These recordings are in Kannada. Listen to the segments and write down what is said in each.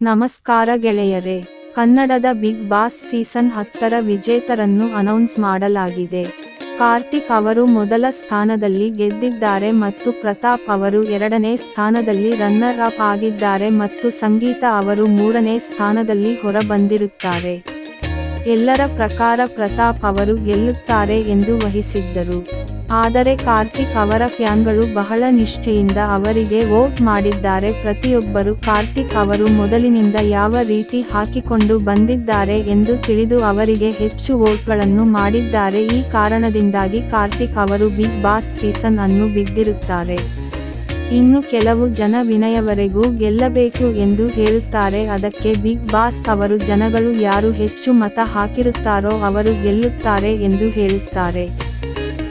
ನಮಸ್ಕಾರ ಗೆಳೆಯರೇ, ಕನ್ನಡದ ಬಿಗ್ ಬಾಸ್ ಸೀಸನ್ ಹತ್ತರ ವಿಜೇತರನ್ನು ಅನೌನ್ಸ್ ಮಾಡಲಾಗಿದೆ. ಕಾರ್ತಿಕ್ ಅವರು ಮೊದಲ ಸ್ಥಾನದಲ್ಲಿ ಗೆದ್ದಿದ್ದಾರೆ ಮತ್ತು ಪ್ರತಾಪ್ ಅವರು ಎರಡನೇ ಸ್ಥಾನದಲ್ಲಿ ರನ್ನರ್ ಅಪ್ ಆಗಿದ್ದಾರೆ ಮತ್ತು ಸಂಗೀತ ಅವರು ಮೂರನೇ ಸ್ಥಾನದಲ್ಲಿ ಹೊರಬಂದಿರುತ್ತಾರೆ. ಎಲ್ಲರ ಪ್ರಕಾರ ಪ್ರತಾಪ್ ಅವರು ಗೆಲ್ಲುತ್ತಾರೆ ಎಂದು ವಹಿಸಿದ್ದರು. ಆದರೆ ಕಾರ್ತಿಕ್ ಅವರ ಫ್ಯಾನ್ಗಳು ಬಹಳ ನಿಷ್ಠೆಯಿಂದ ಅವರಿಗೆ ವೋಟ್ ಮಾಡಿದ್ದಾರೆ. ಪ್ರತಿಯೊಬ್ಬರು ಕಾರ್ತಿಕ್ ಅವರು ಮೊದಲಿನಿಂದ ಯಾವ ರೀತಿ ಹಾಕಿಕೊಂಡು ಬಂದಿದ್ದಾರೆ ಎಂದು ತಿಳಿದು ಅವರಿಗೆ ಹೆಚ್ಚು ವೋಟ್ಗಳನ್ನು ಮಾಡಿದ್ದಾರೆ. ಈ ಕಾರಣದಿಂದಾಗಿ ಕಾರ್ತಿಕ್ ಅವರು ಬಿಗ್ ಬಾಸ್ ಸೀಸನ್ ಅನ್ನು ಬಿದ್ದಿರುತ್ತಾರೆ. ಇನ್ನು ಕೆಲವು ಜನ ವಿನಯವರೆಗೂ ಗೆಲ್ಲಬೇಕು ಎಂದು ಹೇಳುತ್ತಾರೆ. ಅದಕ್ಕೆ ಬಿಗ್ ಬಾಸ್ ಅವರು, ಜನಗಳು ಯಾರು ಹೆಚ್ಚು ಮತ ಹಾಕಿರುತ್ತಾರೋ ಅವರು ಗೆಲ್ಲುತ್ತಾರೆ ಎಂದು ಹೇಳುತ್ತಾರೆ.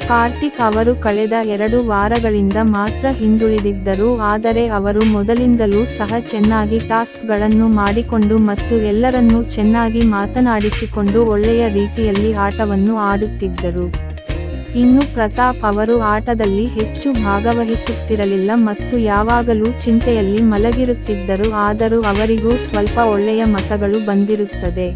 ಕಾರ್ತಿಕ್ ಅವರು ಕಳೆದ ಎರಡು ವಾರಗಳಿಂದ ಮಾತ್ರ ಹಿಂದುಳಿದಿದ್ದರು. ಆದರೆ ಅವರು ಮೊದಲಿಂದಲೂ ಸಹ ಚೆನ್ನಾಗಿ ಟಾಸ್ಕ್ಗಳನ್ನು ಮಾಡಿಕೊಂಡು ಮತ್ತು ಎಲ್ಲರನ್ನೂ ಚೆನ್ನಾಗಿ ಮಾತನಾಡಿಸಿಕೊಂಡು ಒಳ್ಳೆಯ ರೀತಿಯಲ್ಲಿ ಆಟವನ್ನು ಆಡುತ್ತಿದ್ದರು. ಇನ್ನು ಪ್ರತಾಪ್ ಅವರು ಆಟದಲ್ಲಿ ಹೆಚ್ಚು ಭಾಗವಹಿಸುತ್ತಿರಲಿಲ್ಲ ಮತ್ತು ಯಾವಾಗಲೂ ಚಿಂತೆಯಲ್ಲಿ ಮಲಗಿರುತ್ತಿದ್ದರು, ಆದರೂ ಅವರಿಗೂ ಸ್ವಲ್ಪ ಒಳ್ಳೆಯ ಮತಗಳು ಬಂದಿರುತ್ತದೆ.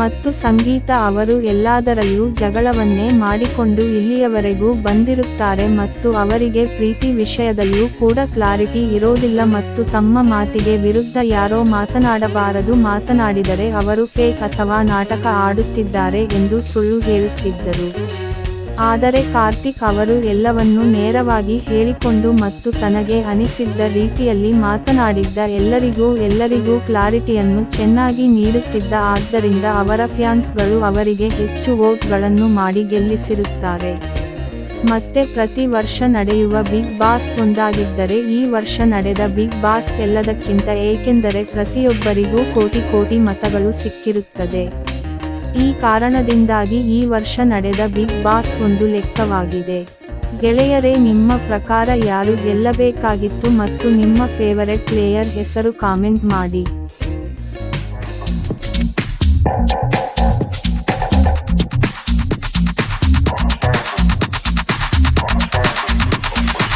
ಮತ್ತು ಸಂಗೀತ ಅವರು ಎಲ್ಲದರಲ್ಲೂ ಜಗಳವನ್ನೇ ಮಾಡಿಕೊಂಡು ಇಲ್ಲಿಯವರೆಗೂ ಬಂದಿರುತ್ತಾರೆ ಮತ್ತು ಅವರಿಗೆ ಪ್ರೀತಿ ವಿಷಯದಲ್ಲೂ ಕೂಡ ಕ್ಲಾರಿಟಿ ಇರೋದಿಲ್ಲ ಮತ್ತು ತಮ್ಮ ಮಾತಿಗೆ ವಿರುದ್ಧ ಯಾರೋ ಮಾತನಾಡಬಾರದು ಮಾತನಾಡಿದರೆ ಅವರು ಫೇಕ್ ಅಥವಾ ನಾಟಕ ಆಡುತ್ತಿದ್ದಾರೆ ಎಂದು ಸುಳ್ಳು ಹೇಳುತ್ತಿದ್ದರು. ಆದರೆ ಕಾರ್ತಿಕ್ ಅವರು ಎಲ್ಲವನ್ನೂ ನೇರವಾಗಿ ಹೇಳಿಕೊಂಡು ಮತ್ತು ತನಗೆ ಅನಿಸಿದ್ದ ರೀತಿಯಲ್ಲಿ ಮಾತನಾಡಿದ್ದ ಎಲ್ಲರಿಗೂ ಎಲ್ಲರಿಗೂ ಕ್ಲಾರಿಟಿಯನ್ನು ಚೆನ್ನಾಗಿ ನೀಡುತ್ತಿದ್ದ ಆದ್ದರಿಂದ ಅವರ ಫ್ಯಾನ್ಸ್ಗಳು ಅವರಿಗೆ ಹೆಚ್ಚು ವೋಟ್ಗಳನ್ನು ಮಾಡಿ ಗೆಲ್ಲಿಸಿರುತ್ತಾರೆ. ಮತ್ತೆ ಪ್ರತಿ ವರ್ಷ ನಡೆಯುವ ಬಿಗ್ ಬಾಸ್ ಒಂದಾಗಿದ್ದರೆ ಈ ವರ್ಷ ನಡೆದ ಬಿಗ್ ಬಾಸ್ ಎಲ್ಲದಕ್ಕಿಂತ ಏಕೆಂದರೆ ಪ್ರತಿಯೊಬ್ಬರಿಗೂ ಕೋಟಿ ಕೋಟಿ ಮತಗಳು ಸಿಕ್ಕಿರುತ್ತದೆ. ಈ ಕಾರಣದಿಂದಾಗಿ ಈ ವರ್ಷ ನಡೆದ ಬಿಗ್ ಬಾಸ್ ಒಂದು ಲೆಕ್ಕವಾಗಿದೆ. ಗೆಳೆಯರೇ, ನಿಮ್ಮ ಪ್ರಕಾರ ಯಾರು ಗೆಲ್ಲಬೇಕಾಗಿತ್ತು ಮತ್ತು ನಿಮ್ಮ ಫೇವರೆಟ್ ಪ್ಲೇಯರ್ ಹೆಸರು ಕಾಮೆಂಟ್ ಮಾಡಿ.